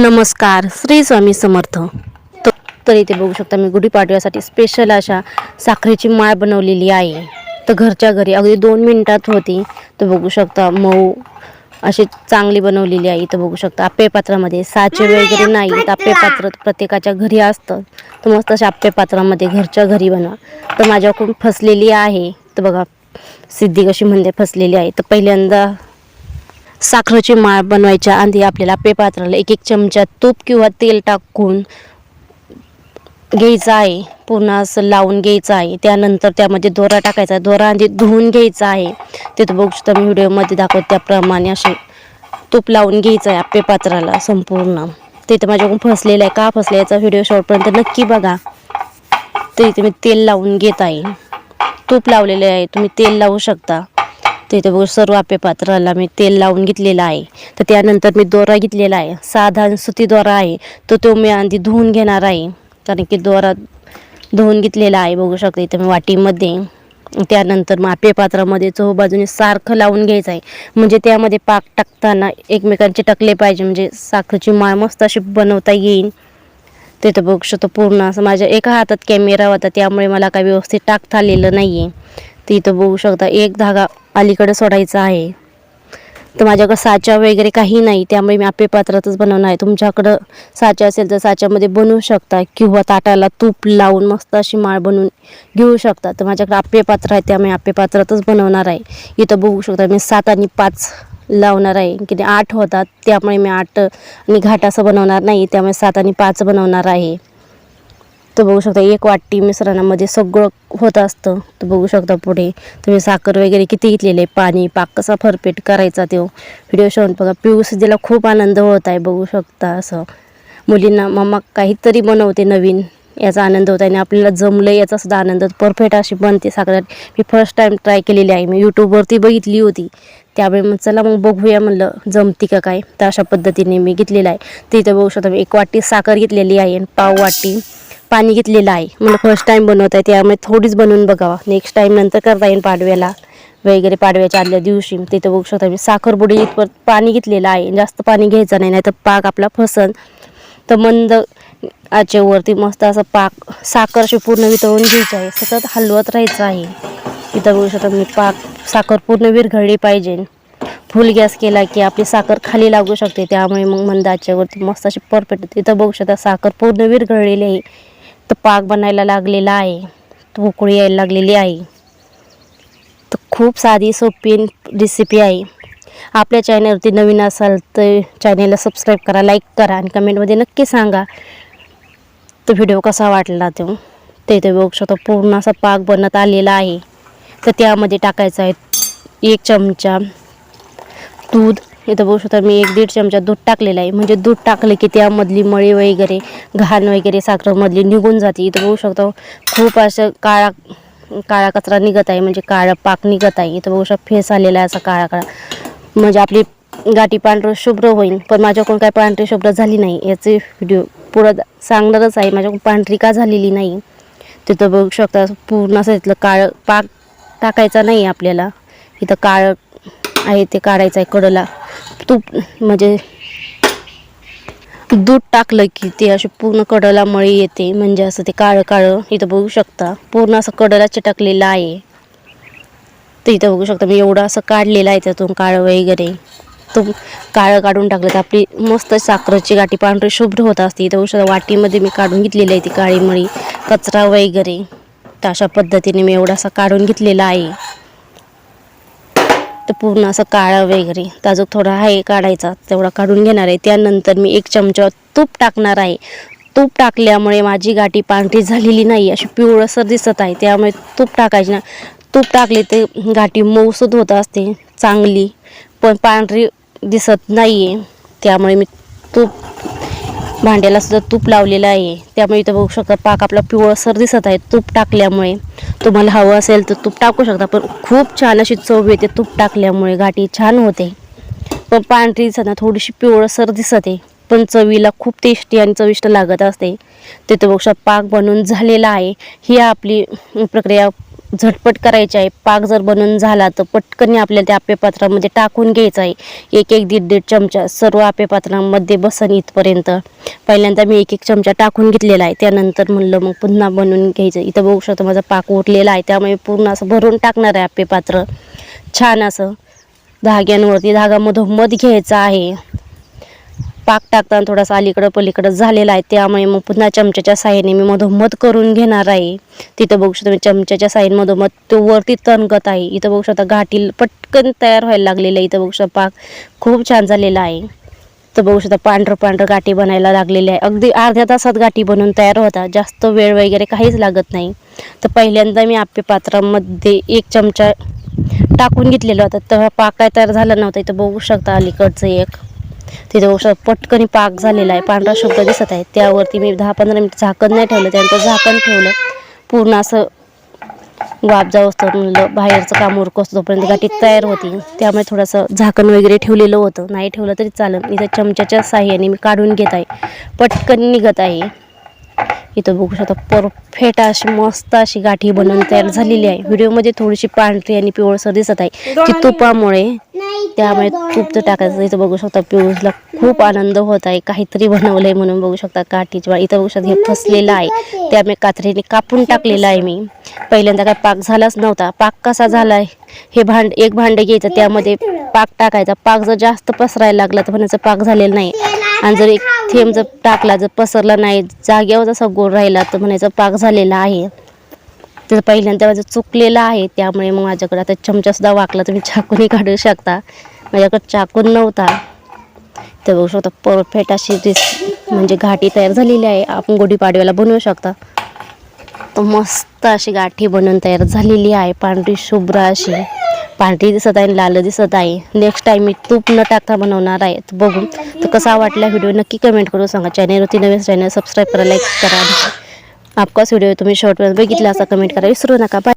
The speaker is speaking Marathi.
नमस्कार श्री स्वामी समर्थ. त- तर इथे बघू शकता मी गुढीपाडव्यासाठी स्पेशल अशा साखरेची माळ बनवलेली आहे. तर घरच्या घरी अगदी दोन मिनिटात होती. तर बघू शकता मऊ अशी चांगली बनवलेली आहे. इथं बघू शकता आप्पे पात्रामध्ये साचे वगैरे नाही तर आप्पे पात्र प्रत्येकाच्या घरी असतं. तर मस्त अशा आप्पे पात्रामध्ये घरच्या घरी बनवा तर माझ्याकडून फसलेली आहे. तर बघा सिद्धी कशी म्हणते फसलेली आहे. तर पहिल्यांदा साखरेची माळ बनवायच्या आधी आपल्याला पे पात्राला एक एक चमचा तूप किंवा तेल टाकून घ्यायचं आहे. पूर्ण असं लावून घ्यायचं आहे. त्यानंतर त्यामध्ये दोरा टाकायचा आहे. दोरा आधी धुवून घ्यायचा आहे. तिथं बघू शकता मी व्हिडिओमध्ये दाखवत त्याप्रमाणे असे तूप लावून घ्यायचं आहे आपे पात्राला संपूर्ण. तिथं माझ्याकडून फसलेलं आहे. का फसलं याचा व्हिडिओ शॉर्टपर्यंत नक्की बघा. तर इथे मी तेल लावून घेत आहे. तूप लावलेले आहे. तुम्ही तेल लावू शकता. तिथे बघू सर्व आपे पात्राला मी तेल लावून घेतलेलं आहे. तर त्यानंतर मी दोरा घेतलेला आहे. साधा सुती दोरा आहे. तर तो मी आधी धुवून घेणार आहे. कारण की दोरा धुवून घेतलेला आहे. बघू शकता इथं मी वाटीमध्ये. त्यानंतर मग आपे पात्रामध्ये चहू बाजूने सारखं लावून घ्यायचं आहे. म्हणजे त्यामध्ये पाक टाकताना एकमेकांचे टाकले पाहिजे. म्हणजे साखरेची माळ मस्त अशी बनवता येईल. तिथं बघू शकतो पूर्ण असं माझ्या एका हातात कॅमेरा होता. त्यामुळे मला काही व्यवस्थित टाकता आलेलं नाही आहे तिथं बघू शकता एक धागा अलीकडे सोडायचं आहे. तर माझ्याकडं साचा वगैरे काही नाही त्यामुळे मी आपे पात्रातच बनवणार आहे. तुमच्याकडं साचा असेल तर साच्यामध्ये बनवू शकता किंवा ताटाला तूप लावून मस्त अशी माळ बनवून घेऊ शकता. तर माझ्याकडे आपे पात्र आहे त्यामुळे आपे पात्रातच बनवणार आहे. इथं बघू शकता मी सात आणि पाच लावणार आहे. की आठ होतात त्यामुळे मी आठ आणि घाट असं बनवणार नाही. त्यामुळे सात आणि पाच बनवणार आहे. तर बघू शकता एक वाटी मिश्रणामध्ये सगळं होत असतं. तर बघू शकता पुढे. तुम्ही साखर वगैरे किती घेतलेले पाणी पाक कसा फरपेट करायचा तो व्हिडिओ शोधून बघा. पिऊस खूप आनंद होत आहे बघू शकता असं. मुलींना मम्मा काहीतरी बनवते नवीन याचा आनंद होत आहे. आणि आपल्याला जमलं याचा सुद्धा आनंद. परफेक्ट अशी बनते साखर. मी फर्स्ट टाईम ट्राय केलेली आहे. मी यूट्यूबवरती बघितली होती. त्यावेळी मग चला मग बघूया म्हणलं जमती का काय? तर अशा पद्धतीने मी घेतलेलं आहे. तिथं बघू शकता मी एक वाटी साखर घेतलेली आहे आणि पाव वाटी. पाणी घेतलेलं आहे. मला फर्स्ट टाईम बनवत आहे त्यामुळे थोडीच बनवून बघावा. नेक्स्ट टाईम नंतर करता येईल पाडव्याला. वगैरे पाडव्याच्या आदल्या दिवशी. तिथं बघू शकता मी साखरपुडी इथपर पाणी घेतलेलं आहे. जास्त पाणी घ्यायचं नाही नाही तर पाक आपला फसन. तर मंद आचेवरती मस्त असं पाक साखर अशी पूर्ण वितळून घ्यायचं आहे. सतत हलवत राहायचं आहे. इथं बघू शकता मी पाक साखर पूर्ण विरघळली पाहिजे. फुल गॅस केला की आपली साखर खाली लागू शकते. त्यामुळे मग मंद आचेवरती मस्त अशी परफेक्ट इथं बघू शकता साखर पूर्ण विरघळलेली आहे. तर पाक बनायला लागलेला आहे. उकळी यायला लागलेली आहे. तर खूप साधी सोपी रेसिपी आहे. आपल्या चॅनलवरती नवीन असाल तर चॅनलला सबस्क्राईब करा लाईक करा आणि कमेंटमध्ये नक्की सांगा. तो व्हिडिओ कसा वाटला तो? ते बघू शकतो. पूर्ण असा पाक बनत आलेला आहे. तर त्यामध्ये टाकायचा आहे एक चमचा दूध इथं बघू शकता मी एक दीड चमचा दूध टाकलेला आहे. म्हणजे दूध टाकले की त्यामधली मळी वगैरे घाण वगैरे साखरमधली निघून जाते. इथं बघू शकतो खूप असं काळा काळा कचरा निघत आहे. म्हणजे काळा पाक निघत आहे. इथं बघू शकता फेस आलेला आहे असा काळा काळा. म्हणजे आपली गाठी पांढरं शुभ्र होईल. पण माझ्याकडून काय पांढरी शुभ्र झाली नाही याचे व्हिडिओ पुढं सांगणारच आहे. माझ्याकडून पांढरी का झालेली नाही? तिथं बघू शकता पूर्ण असं इथलं काळं पाक टाकायचा नाही आपल्याला. इथं काळं आहे ते काढायचं आहे कडला. तूप म्हणजे दूध टाकलं की ते असे पूर्ण कडला मळी येते. म्हणजे असं ते काळं काळं इथं बघू शकता. पूर्ण असं कडला चिटकलेलं आहे. तर इथं बघू शकता. मी एवढं असं काढलेलं आहे त्यातून काळं वगैरे. तो काळं काढून टाकलं तर आपली मस्त साखरेची गाठी पांढरी शुभ्र होत असते. इथं बघू शकता वाटीमध्ये मी काढून घेतलेली आहे ती काळी मळी कचरा वगैरे. तर अशा पद्धतीने मी एवढा असा काढून घेतलेला आहे. तर पूर्ण असं काळं वगैरे. तर अजून थोडा आहे काढायचा तेवढा काढून घेणार आहे. त्यानंतर मी एक चमचा तूप टाकणार आहे. तूप टाकल्यामुळे माझी गाठी पांढरी झालेली नाही अशी पिवळसर दिसत आहे. त्यामुळे तूप टाकायची ना. तूप टाकले ते गाठी मऊसूद होत असते चांगली. पण पांढरी दिसत नाही आहे त्यामुळे मी तूप भांड्याला सुद्धा तूप लावलेलं आहे. त्यामुळे इथं बघू शकता पाक आपला पिवळसर दिसत आहे. तूप टाकल्यामुळे. तुम्हाला हवं असेल तर तूप टाकू शकता पण खूप छान अशी चव येते तूप टाकल्यामुळे. गाठी छान होते. पण पांढरी दिसत थोडीशी पिवळसर दिसते पण चवीला खूप टेस्टी आणि चविष्ट लागत असते. तिथं बघू शकता पाक बनवून झालेला आहे. ही आपली प्रक्रिया झटपट करायचे आहे. पाक जर बनून झाला तर पटकन आपल्याला त्या आपेपात्रामध्ये टाकून घ्यायचं आहे. एक एक दीड दीड चमचा सर्व आपेपात्रांमध्ये बसन इथपर्यंत. पहिल्यांदा मी एक एक चमचा टाकून घेतलेला आहे. त्यानंतर म्हणलं मग पुन्हा बनवून घ्यायचं. इथं बघू शकतो माझा पाक उरलेला आहे. त्यामुळे पूर्ण असं भरून टाकणार आहे आपेपात्र छान असं धाग्यांवरती धागा मधोमध घ्यायचा आहे. पाक टाकताना थोडासा अलीकडं पलीकडं झालेला आहे. त्यामुळे मग पुन्हा चमच्याच्या साह्याने मी मधोमध करून घेणार आहे. तिथं बघू शकता मी चमच्याच्या साह्याने मधोमध तो वरती तणगत आहे. इथं बघू शकता गाठी पटकन तयार व्हायला लागलेलं आहे. इथं बघू शकता पाक खूप छान झालेला आहे. तर बघू शकता पांढरं पांढरं गाठी बनायला लागलेली आहे. अगदी अर्ध्या तासात गाठी बनवून तयार होता जास्त वेळ वगैरे काहीच लागत नाही. तर पहिल्यांदा मी आप्पे पात्रामध्ये एक चमचा टाकून घेतलेला होता. तेव्हा पाक काय तयार झाला नव्हता. इथं बघू शकता अलीकडचं एक. तिथे बघू पटकन पाक झालेला आहे. पांढरा शुभ्र दिसत आहे. त्यावरती मी दहा पंधरा मिनिट झाकण नाही ठेवलं. त्यानंतर झाकण ठेवलं. पूर्ण असं वाप जाऊ असतं म्हणलं. बाहेरचं काम उरकं तोपर्यंत गाठी तयार होती. त्यामुळे थोडंसं झाकण वगैरे ठेवलेलं होतं. नाही ठेवलं तरी चालेल. इथं चमच्याच्या साह्याने मी काढून घेत आहे. पटकन निघत आहे. इथं बघू शकता परफेक्ट अशी मस्त अशी गाठी बनवून तयार झालेली आहे. व्हिडिओमध्ये थोडीशी पांढरी आणि पिवळसर दिसत आहे. ती तुपामुळे त्यामुळे तूप तर टाकायचं. इथं बघू शकता पियुषला खूप आनंद होत आहे. काहीतरी बनवलंय म्हणून बघू शकता काठीची इथं बघू शकता हे फसलेलं आहे. त्यामुळे कात्रीने कापून टाकलेलं आहे मी. पहिल्यांदा काय पाक झालाच नव्हता. पाक कसा झालाय? हे भांड एक भांड घ्यायचं त्यामध्ये पाक टाकायचा. पाक जर जास्त पसरायला लागला तर म्हणायचं पाक झालेलं नाही. आणि जर एक थेंब जर टाकला जर पसरला नाही जागेवर जसा गोल राहिला तर म्हणायचं पाक झालेला आहे. तर पहिल्यांदा माझं चुकलेलं आहे त्यामुळे मग माझ्याकडे आता चमचासुद्धा वाकला तुम्ही चाकूनही काढू शकता. माझ्याकडे चाकून नव्हता. तर बघू शकता परफेक्ट अशी म्हणजे घाटी तयार झालेली आहे. आपण गुढीपाडव्याला बनवू शकता. मस्त अशी गाठी बनवून तयार झालेली आहे. पांढरी शुभ्र अशी. पांढरी दिसत आहे आणि लाल दिसत आहे. नेक्स्ट टाइम मी तूप न टाकता बनवणार आहे. तर बघू. तर कसा वाटला व्हिडिओ नक्की कमेंट करून सांगा. चॅनलवरती नवीन चॅनल सबस्क्राईब करा लाईक करा. आपकाच व्हिडिओ तुम्ही शॉर्टपर्यंत बघितला असा कमेंट करा. विसरू नका. बाय